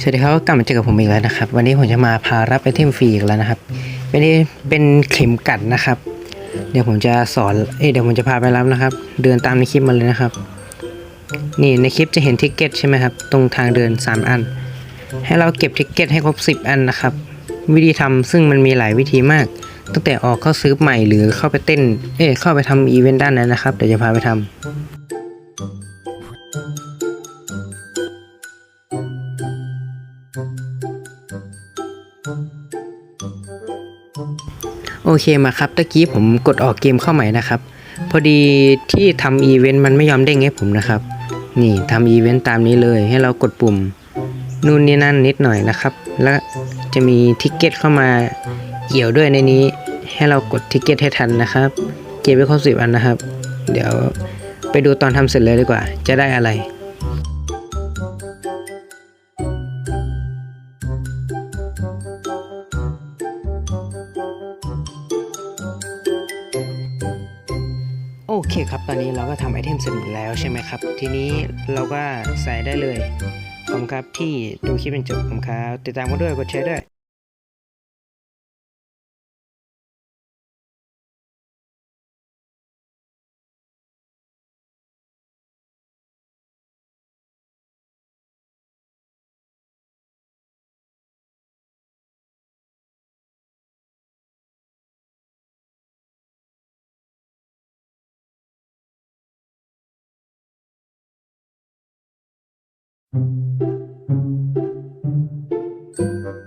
สวัสดีครับกลับมาเจอกับผมอีกแล้วนะครับ วันนี้ผมจะมาพารับไอเทมฟรีอีกแล้วนะครับเป็นเป็นเข็มกัดนะครับ เดี๋ยวผมจะสอนเอ้เดี๋ยวผมจะพาไปรับนะครับ เดินตามในคลิปมาเลยนะครับ นี่ในคลิปจะเห็นทิกเก็ตใช่ไหมครับ ตรงทางเดิน 3 อัน ให้เราเก็บทิกเก็ตให้ครบ 10 อันนะครับ วิธีทำซึ่งมันมีหลายวิธีมาก ตั้งแต่ออกเข้าซื้อใหม่หรือเข้าไปเต้น เอ้เข้าไปทำอีเวนต์ด้านนั้นนะครับเดี๋ยวจะพาไปทำ โอเคมาครับตะกี้ผมกดออกเกมเข้าใหม่นะครับ พอดีที่ทำอีเวนต์มันไม่ยอมเด้งให้ผมนะครับ นี่ทำอีเวนต์ตามนี้เลยให้เรากดปุ่มนู่นนี่นั่นนิดหน่อยนะครับ แล้วจะมีทิกเก็ตเข้ามาเกี่ยวด้วยในนี้ ให้เรากดทิกเก็ตให้ทันนะครับ เก็บไว้ครบสิบอันนะครับ เดี๋ยวไปดูตอนทำเสร็จเลยดีกว่า จะได้อะไร เคครับ ตอนนี้เราก็ทำไอเทมเสร็จหมดแล้วใช่ไหมครับ ทีนี้เราก็ใส่ได้เลย ขอบคุณครับที่ดูคลิปจนจบขอบคุณครับ ติดตามกันด้วยกดแชร์ด้วย thank you